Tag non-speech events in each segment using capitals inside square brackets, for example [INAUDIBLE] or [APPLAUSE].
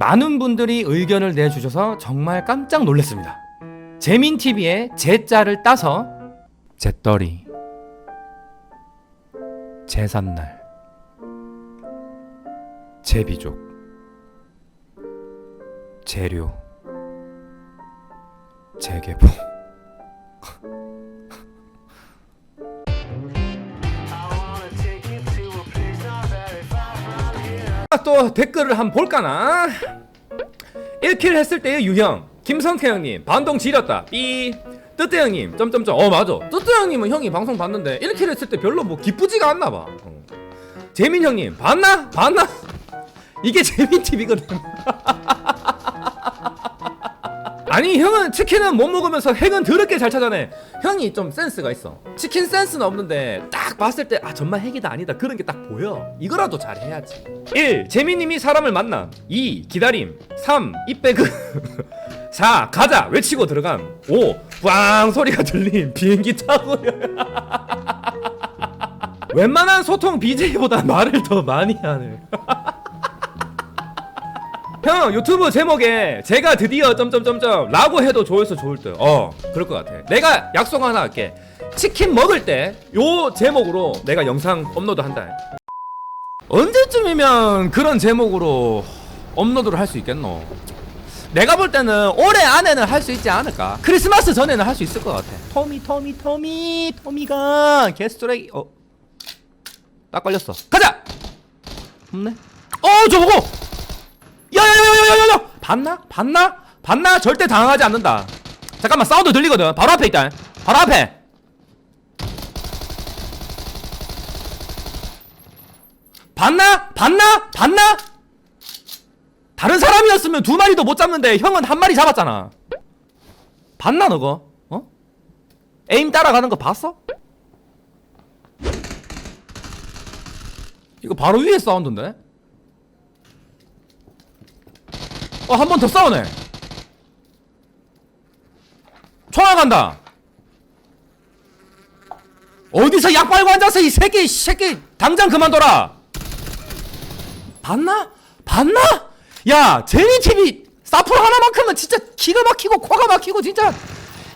많은 분들이 의견을 내주셔서 정말 깜짝 놀랐습니다. 재민TV의 제자를 따서 제떨이 제삿날 제비족 재료 재개봉 또 댓글을 한번 볼까나? 1킬 했을 때의 유형 김성태 형님 반동 지렸다. 삐. 뜨뜨 형님 점점점. 어 맞아. 뜨뜨 형님은 형이 방송 봤는데 1킬 했을 때 별로 뭐 기쁘지가 않나 봐. 어. 재민 형님 봤나? 봤나? 이게 [LAUGHS] 재민 TV거든 아니 형은 치킨은 못 먹으면서 핵은 더럽게 잘 찾아내 형이 좀 센스가 있어 치킨 센스는 없는데 딱 봤을 때 아 정말 핵이다 아니다 그런 게 딱 보여 이거라도 잘해야지 1. 재민님이 사람을 만남 2. 기다림 3. 입배그 4. 가자 외치고 들어감 5. 빵 소리가 들림 비행기 타고 [LAUGHS] 웬만한 소통 BJ보다 말을 더 많이 하네 [LAUGHS] 형 유튜브 제목에 제가 드디어 점점점점 라고 해도 좋을서 좋을 듯 어 그럴 것 같아. 내가 약속 하나 할게. 치킨 먹을 때 요 제목으로 내가 영상 업로드 한다. 언제쯤이면 그런 제목으로 업로드를 할 수 있겠노? 내가 볼 때는 올해 안에는 할 수 있지 않을까? 크리스마스 전에는 할 수 있을 것 같아. 토미 토미 토미 토미가 개쓰레기 어 딱 걸렸어. 가자! 없네. 어 저보고 야야야야야야야 봤나? 봤나? 봤나? 절대 당하지 않는다 잠깐만 사운드 들리거든 바로 앞에 있다 바로 앞에 봤나? 봤나? 봤나? 다른 사람이었으면 두 마리도 못 잡는데 형은 한 마리 잡았잖아 봤나 너거? 어? 에임 따라가는 거 봤어? 이거 바로 위에 사운드인데? 어, 한 번 더 싸우네. 총알 간다. 어디서 약 빨고 앉아서 이 새끼, 이 새끼, 당장 그만둬라. 봤나? 봤나? 야, 제니TV 사풀 하나만큼은 진짜 기가 막히고 코가 막히고 진짜.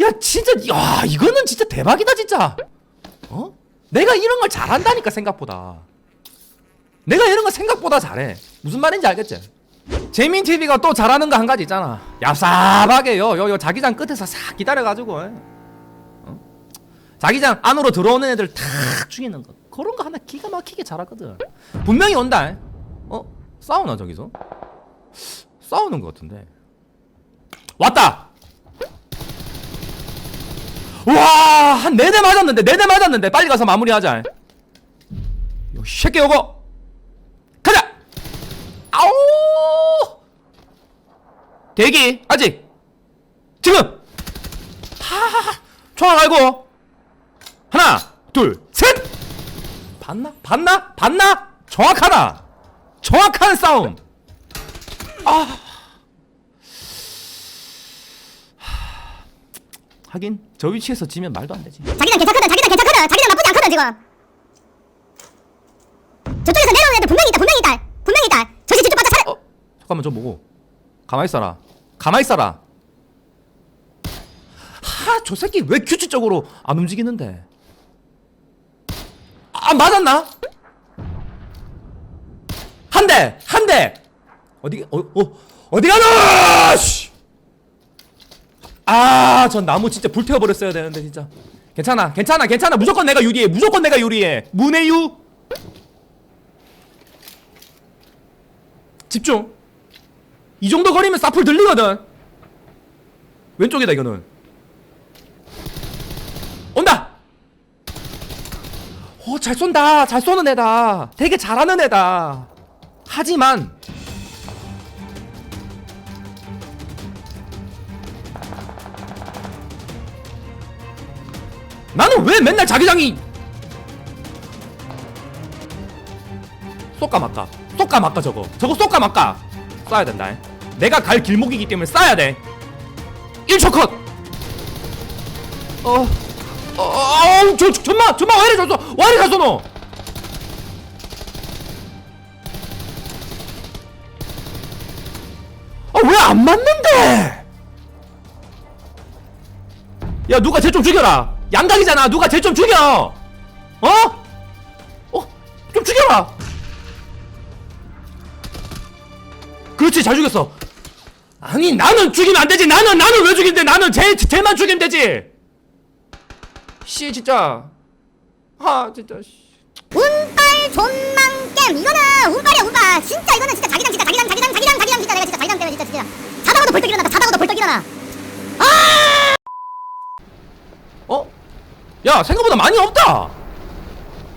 야, 진짜, 야, 이거는 진짜 대박이다, 진짜. 어? 내가 이런 걸 잘한다니까, 생각보다. 내가 이런 거 생각보다 잘해. 무슨 말인지 알겠지? 재민 TV가 또 잘하는 거 한 가지 있잖아. 얍삽하게 요 요 요 자기장 끝에서 싹 기다려가지고 어? 자기장 안으로 들어오는 애들 탁 죽이는 거. 그런 거 하나 기가 막히게 잘하거든. 분명히 온다. 어 싸우나 저기서? 싸우는 거 같은데. 왔다. 와한 네 대 맞았는데 네 대 맞았는데 빨리 가서 마무리하자. 요 새끼 요거 대기 아직. 지금. 하하하. 총알 갈고. 하나 둘셋. 봤나? 봤나? 봤나? 정확하다. 정확한 싸움. 아. 하, 하긴 저 위치에서 지면 말도 안 되지. 자기장 괜찮거든 자기장 괜찮거든. 자기장 나쁘지 않거든 지금. 저쪽에서 내려오는 애들 분명히 있다 분명히 있다 저기 직접 바짝 차려 어 잠깐만 저 뭐고. 가만히 있어라. 가만히 있어라. 하저 새끼 왜 규칙적으로 안 움직이는데? 아 맞았나? 한 대 한 대. 어디 어, 어 어디 가나 아전 나무 진짜 불태워 버렸어야 되는데 진짜. 괜찮아 괜찮아 괜찮아. 무조건 내가 유리해. 무조건 내가 유리해. 문해유. 집중 이 정도 거리면 사풀 들리거든. 왼쪽이다 이거는. 온다! 어잘 쏜다. 잘 쏘는 애다. 되게 잘하는 애다. 하지만 나는 왜 맨날 자기장이 쏙까 말까? 쏙까 말까 저거. 저거 쏙까 말까? 쏴야 된다 내가 갈 길목이기 때문에 쏴야 돼 1초 컷 어, 어, 어, 저, 저, 전마, 전마, 왜 이래, 저, 저, 왜 이래, 저, 너? 왜안 맞는데? 야 누가 쟤 좀 죽여라. 양각이잖아. 누가 쟤 좀 죽여. 어? 어? 좀 죽여라. 그렇지 잘 죽였어. 아니 나는 죽이면 안 되지. 나는 나는 왜 죽인데? 나는 쟤 쟤만 죽이면 되지. 씨 진짜. 아 진짜. 씨. 운빨 존망 게임 이거는 운빨이야 운빨 진짜 이거는 진짜 자기장 진짜 자기장 자기장 자기장 자기장 진짜 내가 진짜 자기장 때문에 진짜 진짜 자다가도 벌떡 일어난다 자다가도 벌떡 일어나 어? 야 생각보다 많이 없다.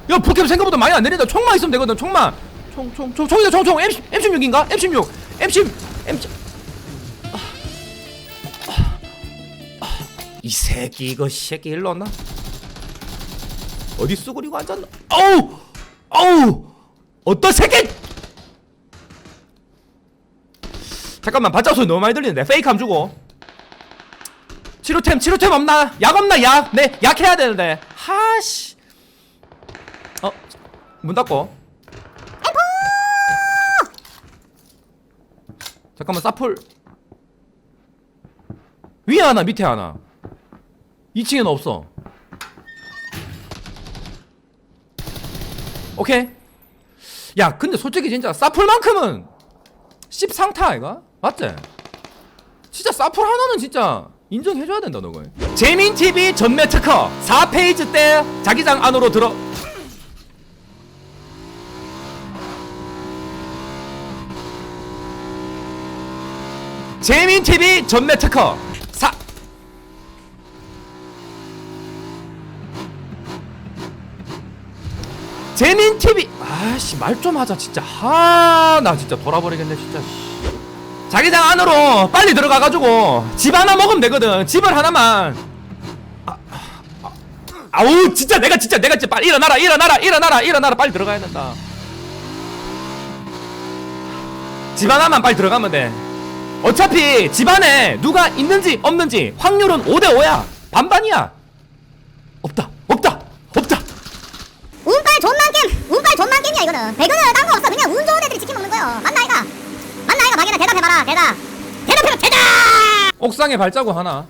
야 북캠 생각보다 많이 안 내린다. 총만 있으면 되거든. 총만. 총 총 총 총이다 총총 M M16인가? M16 M10 M10 이 새끼 이거 새끼 일로 왔나? 어디 쑥그리고 앉았나? 어우 어우 어떤 새끼? 잠깐만 반짝 소리 너무 많이 들리는데 페이크함 주고 치료템 치료템 없나? 약 없나 약? 네, 약 해야 되는데. 하씨. 어, 문 닫고. 잠깐만 사풀. 위에 하나 밑에 하나. 2층에는 없어. 오케이. 야, 근데 솔직히 진짜 사풀만큼은 씹상타 아이가? 맞지? 진짜 사풀 하나는 진짜 인정해줘야 된다 너거 재민TV 전매 특허 4페이지 때 자기장 안으로 들어 재민TV 전매 특허 4 재민TV. 아씨 말 좀 하자 진짜. 하나 진짜 돌아버리겠네 진짜. 씨. 자기장 안으로 빨리 들어가가지고 집 하나 먹으면 되거든. 집을 하나만. 아, 아, 아우 진짜 내가 진짜 내가 진짜 빨리 일어나라 일어나라 일어나라 일어나라. 빨리 들어가야 된다. 집 하나만 빨리 들어가면 돼. 어차피 집 안에 누가 있는지 없는지 확률은 5대 5야. 반반이야 없다 없다 없다 운빨 존망 게임 운빨 존망 게임이야 이거는? 배그는 딴거 없어. 그냥 운 좋은 애들이 치킨 먹는 거요. 맞나 이가? 맞나 이가? 막연해 대답해봐라. 대답. 대답해라 대답! 옥상에 발자국 하나.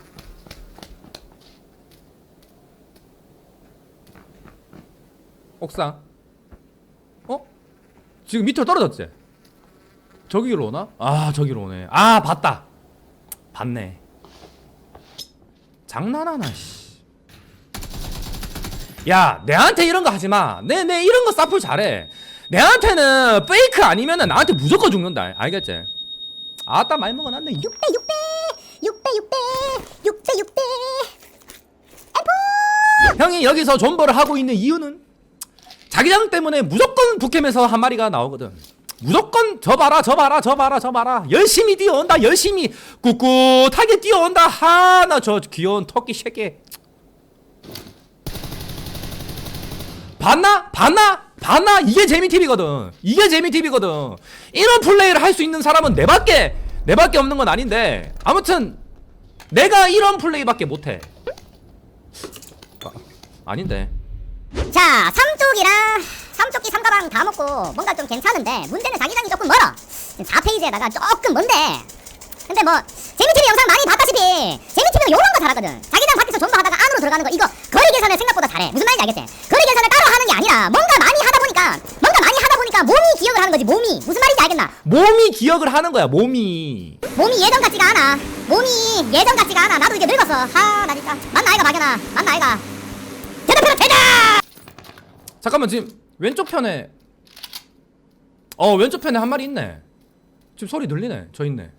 옥상. 어? 지금 밑으로 떨어졌지? 저기로 오나? 아 저기로 오네. 아 봤다. 봤네. 장난하나 씨. 야 내한테 이런 거 하지 마. 내 내 이런 거 사풀 잘해. 내한테는 페이크 아니면 은 나한테 무조건 죽는다. 알겠지? 아따 많이 먹어놨네. 6배 6배 6배 6배 6배 6배 형이 여기서 존버를 하고 있는 이유는 자기장 때문에 무조건 북캠에서 한 마리가 나오거든. 무조건 저 봐라 저 봐라 저 봐라 저 봐라. 열심히 뛰어온다 열심히. 꿋꿋하게 뛰어온다. 하나 저 귀여운 토끼 새끼 봤나? 봤나? 봤나? 이게 재미 TV거든. 이게 재미 TV거든. 이런 플레이를 할 수 있는 사람은 내밖에 내밖에 없는 건 아닌데 아무튼 내가 이런 플레이밖에 못해. 아, 아닌데. 자 삼쪽이랑 삼쪽기 삼가방 다 먹고 뭔가 좀 괜찮은데 문제는 자기장이 조금 멀어. 지금 4페이지에다가 조금 먼데? 근데 뭐 재미TV 영상 많이 봤다시피 재미TV는 요런 거 잘하거든. 자기 장 밖에서 존버 하다가 안으로 들어가는 거 이거 거리 계산을 생각보다 잘해. 무슨 말인지 알겠지? 거리 계산을 따로 하는 게 아니라 뭔가 많이 하다 보니까 뭔가 많이 하다 보니까 몸이 기억을 하는 거지 몸이. 무슨 말인지 알겠나? 몸이 기억을 하는 거야 몸이. 몸이 예전 같지가 않아. 몸이 예전 같지가 않아. 나도 이제 늙었어 하나 진짜. 맞나 아이가 막연아? 맞나 아이가? 대답해라 대답! 잠깐만 지금 왼쪽 편에 어 왼쪽 편에 한 마리 있네. 지금 소리 들리네 저 있네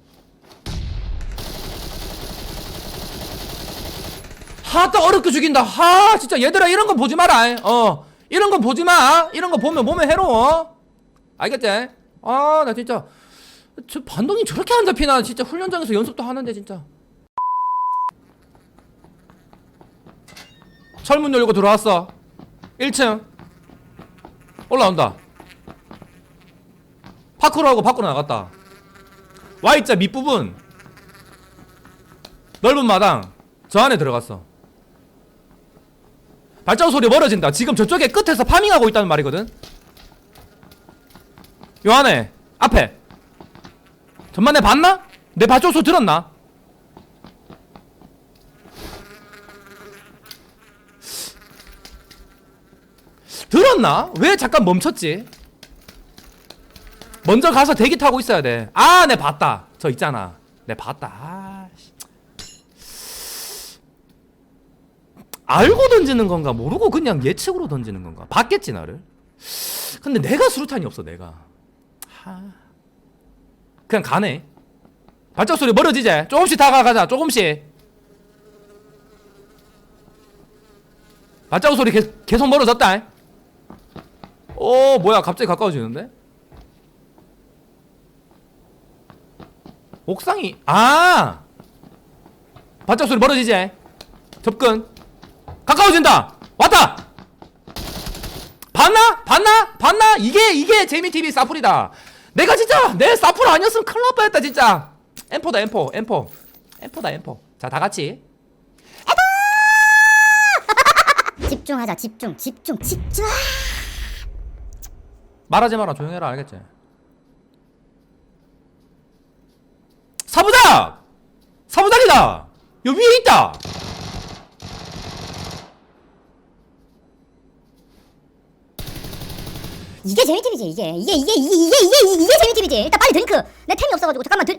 하또 어렵게 죽인다. 하 진짜 얘들아 이런 거 보지 마라. 어. 이런 거 보지 마. 이런 거 보면 몸에 해로워. 알겠지? 아 나 진짜. 저 반동이 저렇게 안 잡히나. 진짜 훈련장에서 연습도 하는데 진짜. 철문 열고 들어왔어. 1층. 올라온다. 파크로 하고 밖으로 나갔다. Y자 밑부분. 넓은 마당. 저 안에 들어갔어 발자국 소리 멀어진다 지금 저쪽에 끝에서 파밍하고 있다는 말이거든 요 안에 앞에 전만에 봤나? 내 발전소 들었나? 들었나? 왜 잠깐 멈췄지? 먼저 가서 대기 타고 있어야 돼. 아, 내 봤다. 저 있잖아. 내 봤다. 아, 씨. 알고 던지는 건가 모르고 그냥 예측으로 던지는 건가? 봤겠지 나를. 근데 내가 수류탄이 없어 내가. 하... 그냥 가네. 발작 소리 멀어지제. 조금씩 다가가자. 조금씩. 발자국 소리 계, 계속 멀어졌다. 오 뭐야 갑자기 가까워지는데? 옥상이 아 발자국 소리 멀어지지? 접근 가까워진다. 왔다. 봤나? 봤나? 봤나? 이게 이게 재미 TV 사풀이다. 내가 진짜 내 사풀 아니었으면 큰일 날 뻔했다 진짜. 엠포다 엠포 엠포 엠포다 엠포. 자 다 같이. [LAUGHS] 집중하자 집중 집중 집중 말하지 마라 조용해라 알겠지? 사부작! 사부작이다! 여 위에 있다! 이게 재미TV지 이게. 이게 이게 이게 이게 이게 이게 재미TV지. 일단 빨리 드링크. 내 템이 없어가지고 잠깐만 드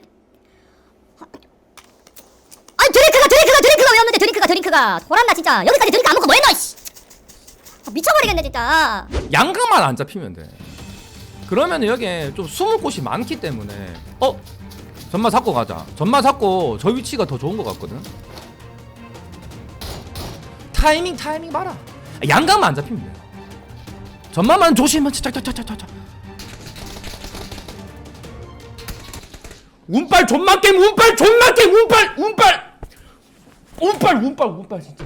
아니 드링크가 드링크가 드링크가 왜 없는데? 드링크가 드링크가. 돌았나 진짜. 여기까지 드링크 안 먹고 뭐 했노 씨. 아, 미쳐버리겠네 진짜. 양각만 안 잡히면 돼. 그러면 여기에 좀 숨을 곳이 많기 때문에. 어? 전마 잡고 가자. 전마 잡고 저 위치가 더 좋은 것 같거든. 타이밍 타이밍 봐라. 양각만 안 잡히면 돼 전마만 조심만 차차차차차 운빨 존만 게임 운빨 존만 게임 운빨 운빨. 운빨 운빨 운빨 진짜.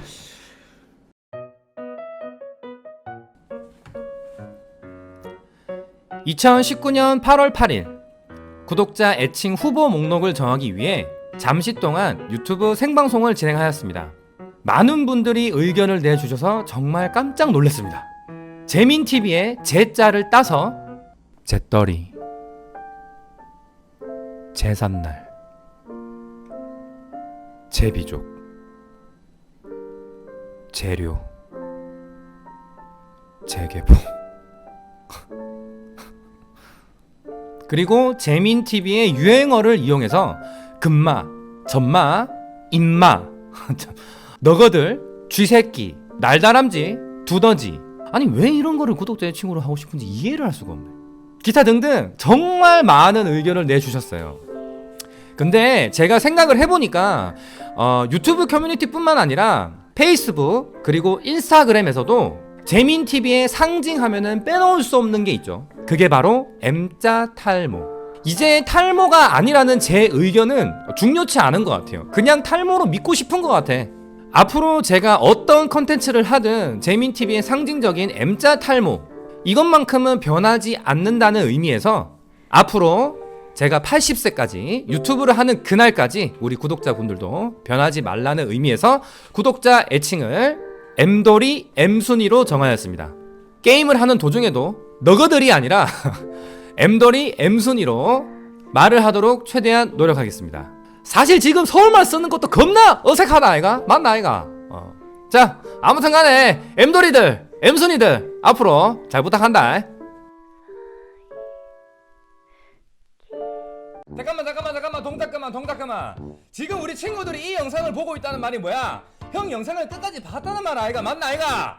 2019년 8월 8일 구독자 애칭 후보 목록을 정하기 위해 잠시 동안 유튜브 생방송을 진행하였습니다. 많은 분들이 의견을 내주셔서 정말 깜짝 놀랐습니다. 재민TV의 제자를 따서 제떨이 제삿날 제비족 재료 재개봉. [LAUGHS] 그리고 재민TV의 유행어를 이용해서 금마, 전마, 인마, [LAUGHS] 참, 너거들, 쥐새끼, 날다람쥐, 두더지 아니 왜 이런 거를 구독자의 친구로 하고 싶은지 이해를 할 수가 없네 기타 등등 정말 많은 의견을 내주셨어요 근데 제가 생각을 해보니까 어, 유튜브 커뮤니티뿐만 아니라 페이스북 그리고 인스타그램에서도 재민TV의 상징하면은 빼놓을 수 없는 게 있죠. 그게 바로 M자 탈모. 이제 탈모가 아니라는 제 의견은 중요치 않은 것 같아요. 그냥 탈모로 믿고 싶은 것 같아. 앞으로 제가 어떤 컨텐츠를 하든 재민TV의 상징적인 M자 탈모 이것만큼은 변하지 않는다는 의미에서 앞으로 제가 80세까지 유튜브를 하는 그날까지 우리 구독자분들도 변하지 말라는 의미에서 구독자 애칭을 엠돌이 엠순위로 정하였습니다. 게임을 하는 도중에도 너거들이 아니라 [LAUGHS] 엠돌이 엠순위로 말을 하도록 최대한 노력하겠습니다. 사실 지금 서울말 쓰는 것도 겁나 어색하다 아이가? 맞나 아이가? 어. 자 아무튼 간에 엠돌이들 엠순이들 앞으로 잘 부탁한다. 잠깐만 잠깐만 잠깐만 동작 그만 동작 그만 지금 우리 친구들이 이 영상을 보고 있다는 말이 뭐야 형 영상을 끝까지 봤다는 말 아이가 맞나 아이가